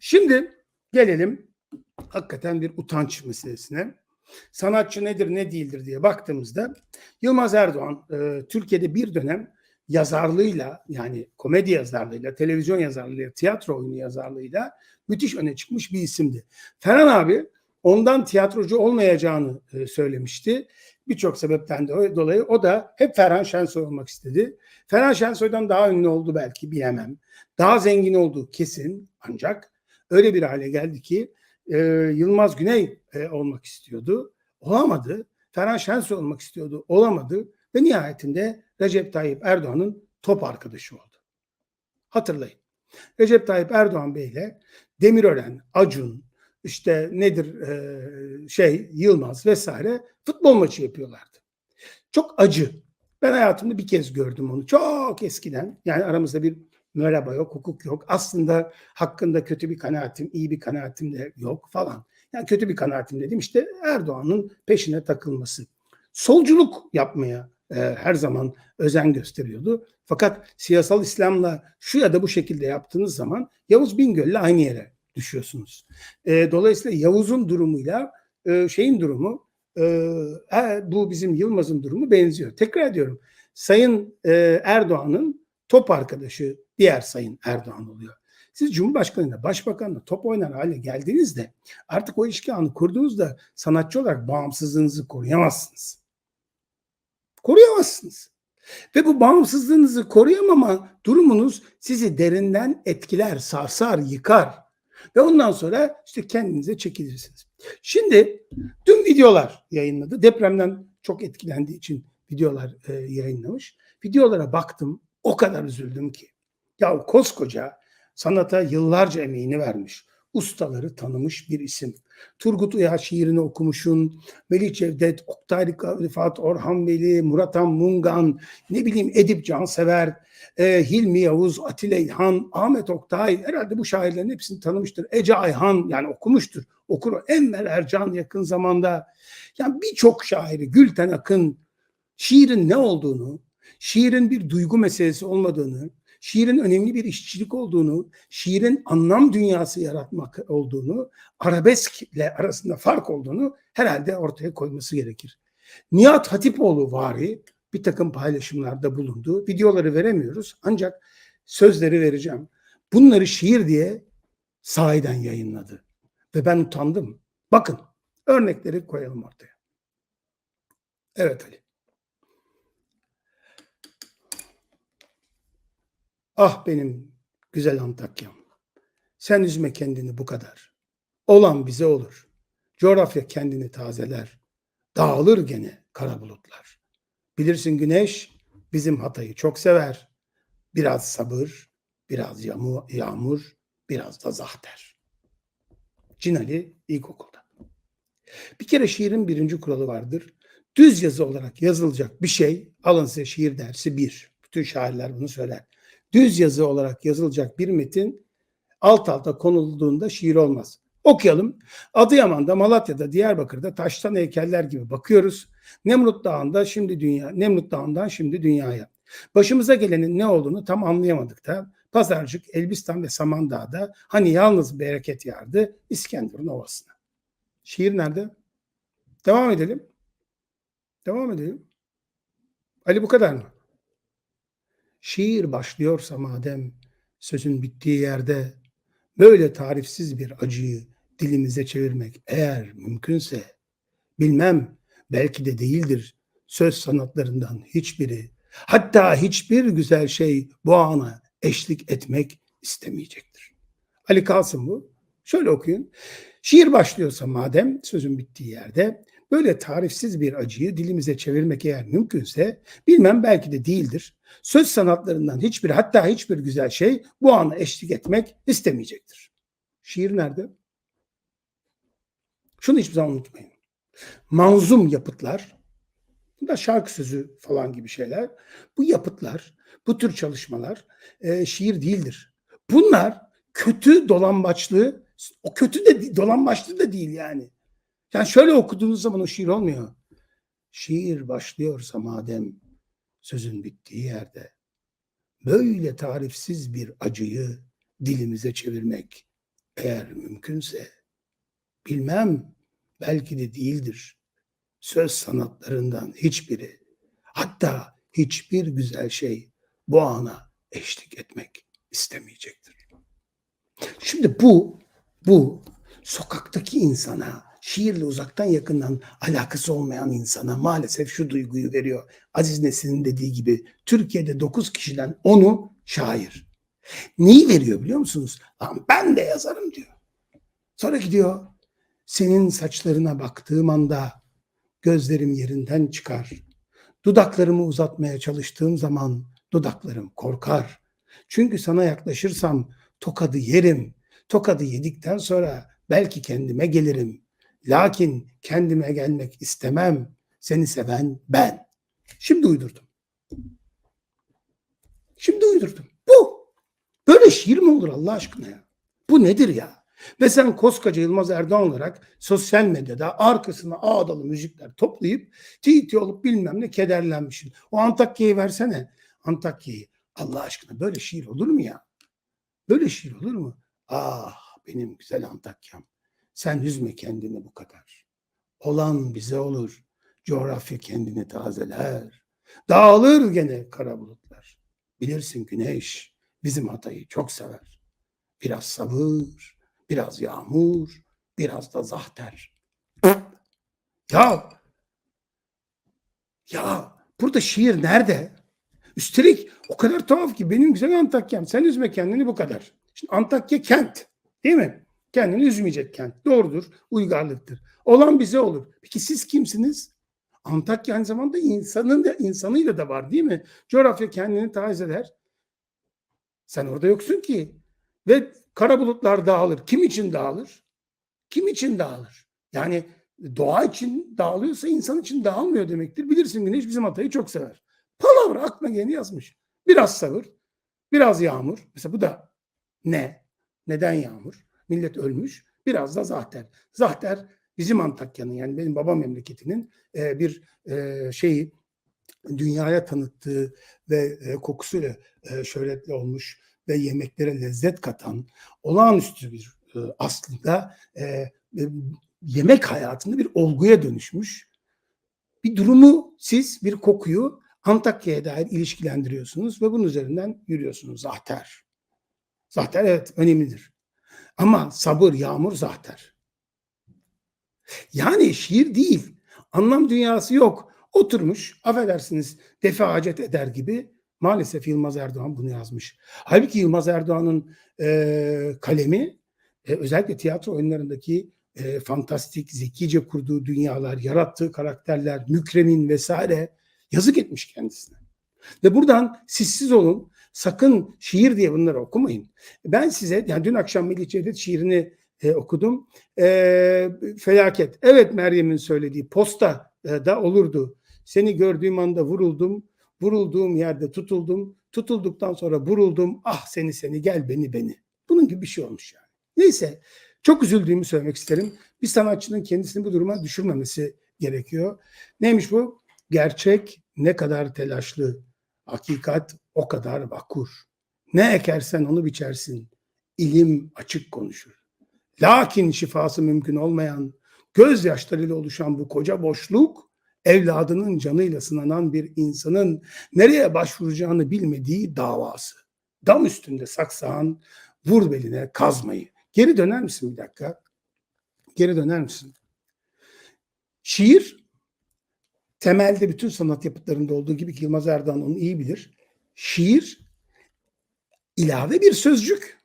Şimdi gelelim hakikaten bir utanç meselesine. Sanatçı nedir ne değildir diye baktığımızda Yılmaz Erdoğan e, Türkiye'de bir dönem yazarlığıyla yani komedi yazarlığıyla, televizyon yazarlığıyla, tiyatro oyunu yazarlığıyla müthiş öne çıkmış bir isimdi. Ferhan abi ondan tiyatrocu olmayacağını e, söylemişti. Birçok sebepten de dolayı o da hep Ferhan Şensoy olmak istedi. Ferhan Şensoy'dan daha ünlü oldu belki bilemem. Daha zengin oldu kesin ancak öyle bir hale geldi ki e, Yılmaz Güney e, olmak istiyordu. Olamadı. Ferhan Şensoy olmak istiyordu. Olamadı. Ve nihayetinde Recep Tayyip Erdoğan'ın top arkadaşı oldu. Hatırlayın. Recep Tayyip Erdoğan Bey ile Demirören, Acun, işte nedir e, şey Yılmaz vesaire futbol maçı yapıyorlardı. Çok acı. Ben hayatımda bir kez gördüm onu. Çok eskiden. Yani aramızda bir merhaba yok, hukuk yok. Aslında hakkında kötü bir kanaatim, iyi bir kanaatim de yok falan. Yani kötü bir kanaatim dedim işte Erdoğan'ın peşine takılması. Solculuk yapmaya e, her zaman özen gösteriyordu. Fakat siyasal İslam'la şu ya da bu şekilde yaptığınız zaman Yavuz Bingöl'le aynı yere düşüyorsunuz. E, dolayısıyla Yavuz'un durumuyla e, şeyin durumu e, bu bizim Yılmaz'ın durumu benziyor. Tekrar ediyorum. Sayın e, Erdoğan'ın top arkadaşı diğer Sayın Erdoğan oluyor. Siz Cumhurbaşkanı'yla, Başbakan'la top oynar hale geldiğinizde artık o ilişki anı kurduğunuzda sanatçı olarak bağımsızlığınızı koruyamazsınız. Koruyamazsınız. Ve bu bağımsızlığınızı koruyamama durumunuz sizi derinden etkiler, sarsar, yıkar. Ve ondan sonra işte kendinize çekilirsiniz. Şimdi dün videolar yayınladı. Depremden çok etkilendiği için videolar e, yayınlamış. Videolara baktım o kadar üzüldüm ki. Ya koskoca sanata yıllarca emeğini vermiş. Ustaları tanımış bir isim. Turgut Uyar şiirini okumuşun, Melih Cevdet, Oktay Rifat, Orhan Veli, Murat Han Mungan, ne bileyim Edip Cansever, e, Hilmi Yavuz, Atilla İlhan, Ahmet Oktay herhalde bu şairlerin hepsini tanımıştır. Ece Ayhan yani okumuştur. Okur. Enver Ercan yakın zamanda. Yani birçok şairi, Gülten Akın şiirin ne olduğunu, şiirin bir duygu meselesi olmadığını, şiirin önemli bir işçilik olduğunu, şiirin anlam dünyası yaratmak olduğunu, arabesk ile arasında fark olduğunu herhalde ortaya koyması gerekir. Nihat Hatipoğlu vari bir takım paylaşımlarda bulundu. Videoları veremiyoruz ancak sözleri vereceğim. Bunları şiir diye sahiden yayınladı. Ve ben utandım. Bakın örnekleri koyalım ortaya. Evet Ali. Ah benim güzel Antakya'm. Sen üzme kendini bu kadar. Olan bize olur. Coğrafya kendini tazeler. Dağılır gene kara bulutlar. Bilirsin güneş bizim Hatay'ı çok sever. Biraz sabır, biraz yağmur, yağmur biraz da zahter. Cinali ilkokulda. Bir kere şiirin birinci kuralı vardır. Düz yazı olarak yazılacak bir şey, alın size şiir dersi bir. Bütün şairler bunu söyler düz yazı olarak yazılacak bir metin alt alta konulduğunda şiir olmaz. Okuyalım. Adıyaman'da, Malatya'da, Diyarbakır'da taştan heykeller gibi bakıyoruz. Nemrut Dağı'nda şimdi dünya, Nemrut Dağı'ndan şimdi dünyaya. Başımıza gelenin ne olduğunu tam anlayamadık da Pazarcık, Elbistan ve Samandağ'da hani yalnız bereket yardı İskenderun Ovası'na. Şiir nerede? Devam edelim. Devam edelim. Ali bu kadar mı? Şiir başlıyorsa madem sözün bittiği yerde böyle tarifsiz bir acıyı dilimize çevirmek eğer mümkünse bilmem belki de değildir söz sanatlarından hiçbiri hatta hiçbir güzel şey bu ana eşlik etmek istemeyecektir. Ali Kasım bu. Şöyle okuyun. Şiir başlıyorsa madem sözün bittiği yerde Böyle tarifsiz bir acıyı dilimize çevirmek eğer mümkünse bilmem belki de değildir. Söz sanatlarından hiçbir hatta hiçbir güzel şey bu ana eşlik etmek istemeyecektir. Şiir nerede? Şunu hiçbir zaman unutmayın. Manzum yapıtlar, bu da şarkı sözü falan gibi şeyler. Bu yapıtlar, bu tür çalışmalar e, şiir değildir. Bunlar kötü dolambaçlı, o kötü de dolambaçlı da değil yani. Yani şöyle okuduğunuz zaman o şiir olmuyor. Şiir başlıyorsa madem sözün bittiği yerde böyle tarifsiz bir acıyı dilimize çevirmek Eğer mümkünse bilmem belki de değildir. Söz sanatlarından hiçbiri hatta hiçbir güzel şey bu ana eşlik etmek istemeyecektir. Şimdi bu bu sokaktaki insana, şiirle uzaktan yakından alakası olmayan insana maalesef şu duyguyu veriyor. Aziz Nesin'in dediği gibi Türkiye'de 9 kişiden 10'u şair. Neyi veriyor biliyor musunuz? Ben de yazarım diyor. Sonra gidiyor. Senin saçlarına baktığım anda gözlerim yerinden çıkar. Dudaklarımı uzatmaya çalıştığım zaman dudaklarım korkar. Çünkü sana yaklaşırsam tokadı yerim. Tokadı yedikten sonra belki kendime gelirim. Lakin kendime gelmek istemem. Seni seven ben. Şimdi uydurdum. Şimdi uydurdum. Bu. Böyle şiir mi olur Allah aşkına ya? Bu nedir ya? Ve sen koskoca Yılmaz Erdoğan olarak sosyal medyada arkasına ağdalı müzikler toplayıp TT olup bilmem ne kederlenmişsin. O Antakya'yı versene. Antakya'yı. Allah aşkına böyle şiir olur mu ya? Böyle şiir olur mu? Ah benim güzel Antakya'm. Sen üzme kendini bu kadar. Olan bize olur. Coğrafya kendini tazeler. Dağılır gene kara bulutlar. Bilirsin güneş bizim Hatay'ı çok sever. Biraz sabır, biraz yağmur, biraz da zahter. Ya, ya burada şiir nerede? Üstelik o kadar tuhaf ki benim güzel Antakya'm sen üzme kendini bu kadar. Şimdi Antakya kent değil mi? Kendini üzmeyecek kent. Doğrudur, uygarlıktır. Olan bize olur. Peki siz kimsiniz? Antakya aynı zamanda insanın da insanıyla da var değil mi? Coğrafya kendini tazeler. Sen orada yoksun ki. Ve kara bulutlar dağılır. Kim için dağılır? Kim için dağılır? Yani doğa için dağılıyorsa insan için dağılmıyor demektir. Bilirsin güneş bizim Hatay'ı çok sever. Palavra aklına geleni yazmış. Biraz sabır, biraz yağmur. Mesela bu da ne? Neden yağmur? Millet ölmüş. Biraz da zahter. Zahter bizim Antakya'nın yani benim baba memleketinin e, bir e, şeyi dünyaya tanıttığı ve e, kokusuyla e, şöhretli olmuş ve yemeklere lezzet katan olağanüstü bir e, aslında e, e, yemek hayatında bir olguya dönüşmüş. Bir durumu siz bir kokuyu Antakya'ya dair ilişkilendiriyorsunuz ve bunun üzerinden yürüyorsunuz. Zahter. Zahter evet önemlidir. Ama sabır, yağmur zahter. Yani şiir değil. Anlam dünyası yok. Oturmuş, affedersiniz, defacet eder gibi maalesef Yılmaz Erdoğan bunu yazmış. Halbuki Yılmaz Erdoğan'ın e, kalemi e, özellikle tiyatro oyunlarındaki e, fantastik, zekice kurduğu dünyalar, yarattığı karakterler, mükremin vesaire yazık etmiş kendisine. Ve buradan sissiz olun, sakın şiir diye bunları okumayın. Ben size, yani dün akşam Melih Cevdet şiirini e, okudum. E, felaket. Evet Meryem'in söylediği posta e, da olurdu. Seni gördüğüm anda vuruldum, vurulduğum yerde tutuldum, tutulduktan sonra vuruldum, ah seni seni gel beni beni. Bunun gibi bir şey olmuş yani. Neyse, çok üzüldüğümü söylemek isterim. Bir sanatçının kendisini bu duruma düşürmemesi gerekiyor. Neymiş bu? Gerçek ne kadar telaşlı, hakikat o kadar vakur. Ne ekersen onu biçersin. İlim açık konuşur. Lakin şifası mümkün olmayan, gözyaşlarıyla oluşan bu koca boşluk, evladının canıyla sınanan bir insanın nereye başvuracağını bilmediği davası. Dam üstünde saksağın, vur beline kazmayı. Geri döner misin bir dakika? Geri döner misin? Şiir, temelde bütün sanat yapıtlarında olduğu gibi ki Yılmaz Erdoğan onu iyi bilir. Şiir, ilave bir sözcük.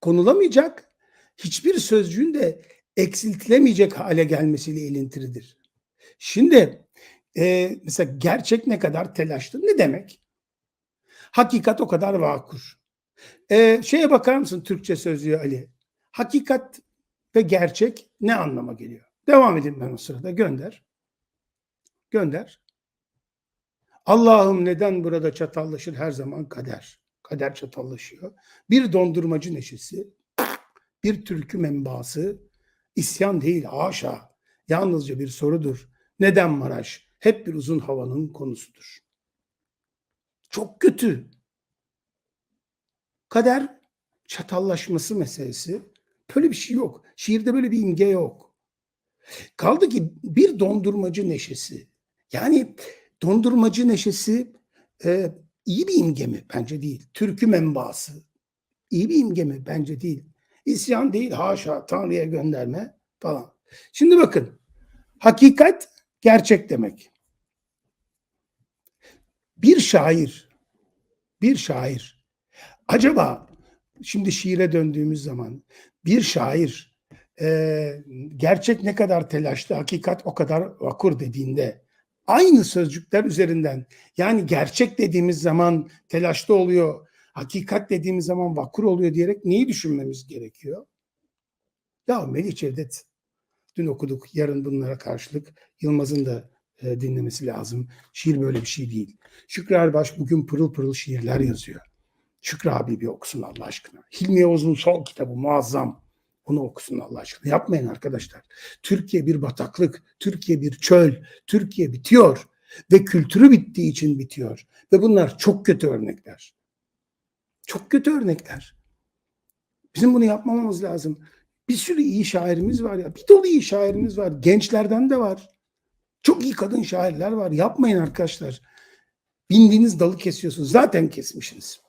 Konulamayacak, hiçbir sözcüğün de eksiltilemeyecek hale gelmesiyle ilintilidir. Şimdi e, mesela gerçek ne kadar telaşlı ne demek? Hakikat o kadar vakur. E, şeye bakar mısın Türkçe sözlüğü Ali? Hakikat ve gerçek ne anlama geliyor? Devam edin ben o sırada gönder. Gönder. Allah'ım neden burada çatallaşır her zaman kader? Kader çatallaşıyor. Bir dondurmacı neşesi, bir türkü menbaası, isyan değil haşa. Yalnızca bir sorudur. Neden Maraş? Hep bir uzun havanın konusudur. Çok kötü. Kader çatallaşması meselesi Böyle bir şey yok. Şiirde böyle bir imge yok. Kaldı ki bir dondurmacı neşesi. Yani dondurmacı neşesi e, iyi bir imge mi? Bence değil. Türkü menbaası. İyi bir imge mi? Bence değil. İsyan değil. Haşa Tanrı'ya gönderme falan. Şimdi bakın. Hakikat gerçek demek. Bir şair, bir şair acaba şimdi şiire döndüğümüz zaman bir şair e, gerçek ne kadar telaşlı, hakikat o kadar vakur dediğinde aynı sözcükler üzerinden yani gerçek dediğimiz zaman telaşlı oluyor, hakikat dediğimiz zaman vakur oluyor diyerek neyi düşünmemiz gerekiyor? Ya Melih Cevdet dün okuduk, yarın bunlara karşılık Yılmaz'ın da e, dinlemesi lazım. Şiir böyle bir şey değil. Şükrü Erbaş bugün pırıl pırıl şiirler yazıyor. Şükrü abi bir okusun Allah aşkına. Hilmi Yavuz'un son kitabı muazzam. Onu okusun Allah aşkına. Yapmayın arkadaşlar. Türkiye bir bataklık, Türkiye bir çöl, Türkiye bitiyor ve kültürü bittiği için bitiyor. Ve bunlar çok kötü örnekler. Çok kötü örnekler. Bizim bunu yapmamamız lazım. Bir sürü iyi şairimiz var ya. Bir dolu iyi şairimiz var. Gençlerden de var. Çok iyi kadın şairler var. Yapmayın arkadaşlar. Bindiğiniz dalı kesiyorsunuz. Zaten kesmişsiniz.